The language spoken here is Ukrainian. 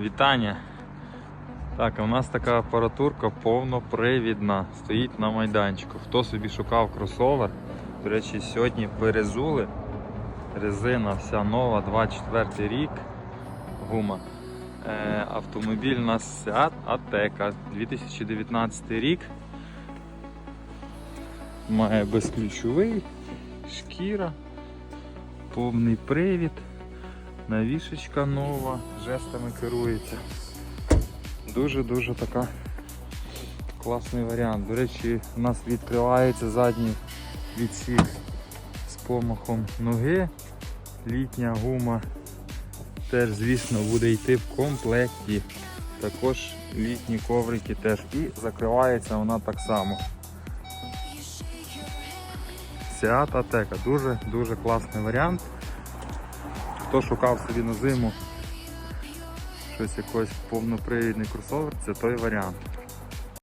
Вітання. Так, у нас така апаратурка повнопривідна. Стоїть на майданчику. Хто собі шукав кросовер? До речі, сьогодні перезули. Резина вся нова, 24 рік. Гума. Е, автомобіль у нас Ateca 2019 рік. Має безключовий, шкіра, повний привід. Навішечка нова, жестами керується. Дуже-дуже така класний варіант. До речі, у нас відкривається задній відсік з помахом ноги. Літня гума теж, звісно, буде йти в комплекті. Також літні коврики теж. І закривається вона так само. Seat Ateca. Дуже-дуже класний варіант. Хто шукав собі на зиму щось якийсь повнопривідний кросовер, це той варіант.